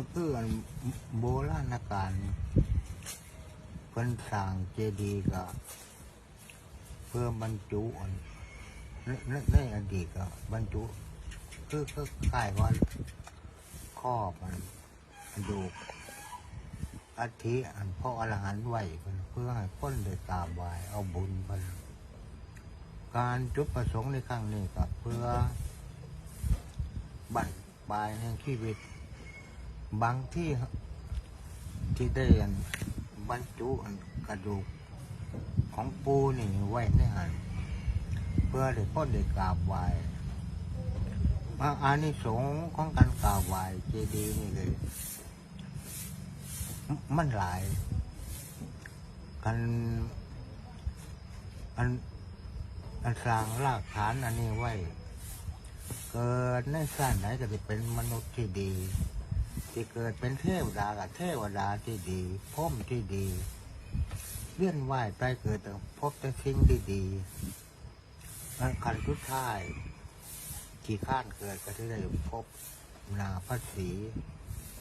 ก็คืออันโบราณการเพิ่นสร้างเจดีย์ก็เพื่อบรรจุอันในในอดีตก็บรรจุ คือคือคล้ายว่าครอบมันดูอัฐิอันพ่ออรหันต์ไว้เพิ่นเพื่อให้คนได้กราบไหว้เอาบุญเพิ่นการจุดประสงค์ในครั้งนี้ก็เพื่อบั่นปลายแห่งชีวิต บางที่ที่ได้อันบรรจุกระดูกของปูนี่ไว้ในหันเพื่อได้พ้นได้กราบไหว้มาอานิสงส์ของการกราบไหว้เจดีย์นี่เลยมันหลายกันอันอันสร้างรากฐานอันนี้ไว้ เกิดในชาติไหนก็จะเป็นมนุษย์ที่ดี ที่เกิดเป็นเทวดากับเทวดาที่ดีพรมที่ดีเลื่อนไหวไปเกิดแต่พบแต่สิ่งดีๆแล้วคันทุดท้ายที่ข้านเกิดก็ที่ได้พบนาพระศรี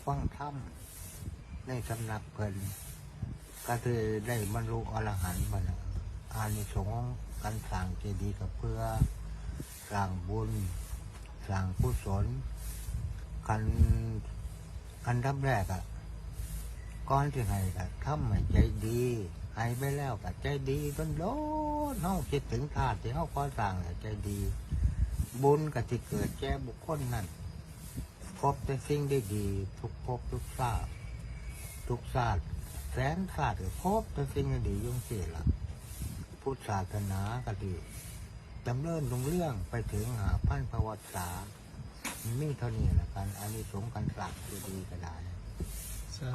ฟังถ้ำในสำนักเพิ่นก็คือได้บรรลุอรหันต์มานอานิสงส์การสร้างเจดีย์ก็เพื่อสร้างบุญสร้างกุศลกัน อันดับแรกอะก่อนที่ให้ก็ทำให้ใจดีให้ไปแล้วก็ใจดีต้นโลดเฮาคิดถึงธาตุที่เฮาก่อสร้างน่ใจดี บุญก็ที่เกิดแก่บุคคลนั้นพบแต่สิ่งได้ดี ทุกภพทุกชาติทุกชาติแสนชาติพบแต่สิ่งดียุ่งเสียละพุทธศาสนาก็ดีดำเนินลงเรื่องไปถึงหาพันประวัติศาสตร์ มีเท่านี้ละกันอันนี้สมกันสร้างดีๆก็ได้สา